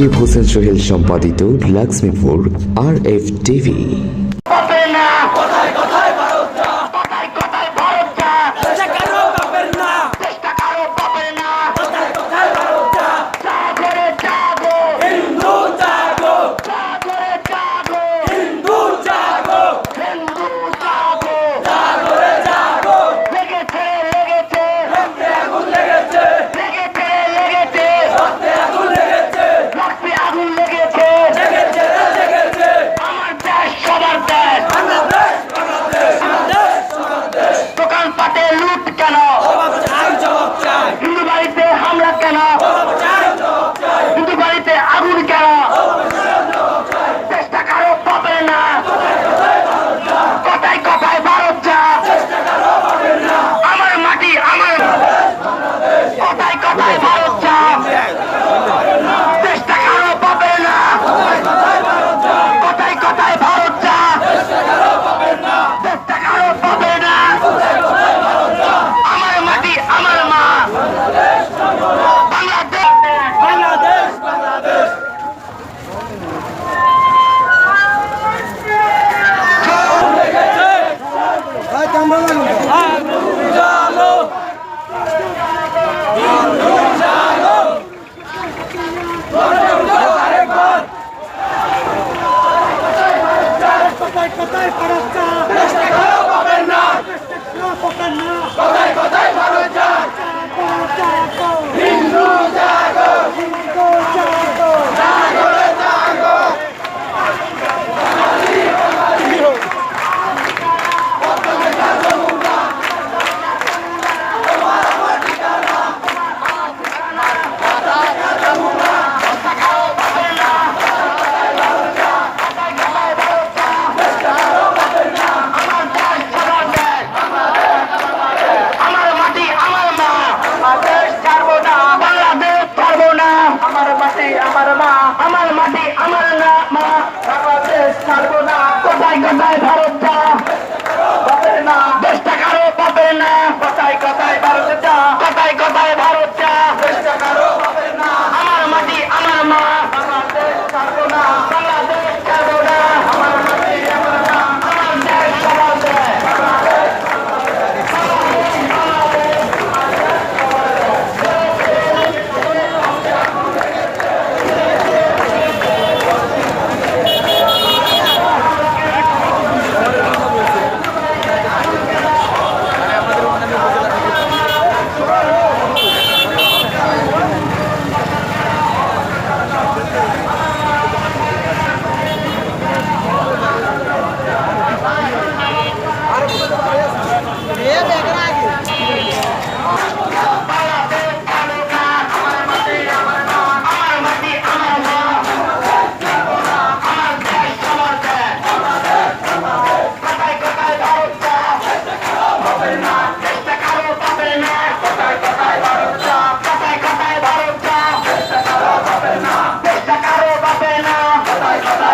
সাকিব হোসেন সোহেল সম্পাদিত লাক্সমিপুর আর F TV আমার মা আমার মাটি আমার না মা। বাংলাদেশ ছাড়বো না। কোথায় কোথায় ভারত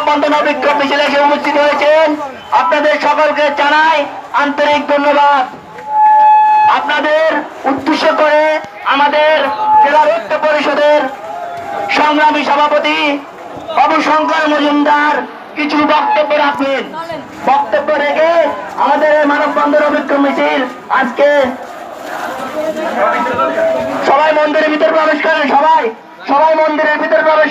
বিক্ষোভ মিছিলে এসে উপস্থিত হয়েছেন। আপনাদের সকলকে জানাই আন্তরিক ধন্যবাদ। আপনাদের উদ্দেশ্য করে আমাদের জেলা পরিষদের সংগ্রামী সভাপতি অবুশঙ্কর মজুমদার কিছু বক্তব্য রাখবেন। বক্তব্য রেখে আমাদের মানববন্ধন অভিক্রম মিছিল আজকে সবাই মন্দিরের ভিতর প্রবেশ করেন, সবাই। সবাই মন্দিরের ভিতর প্রবেশ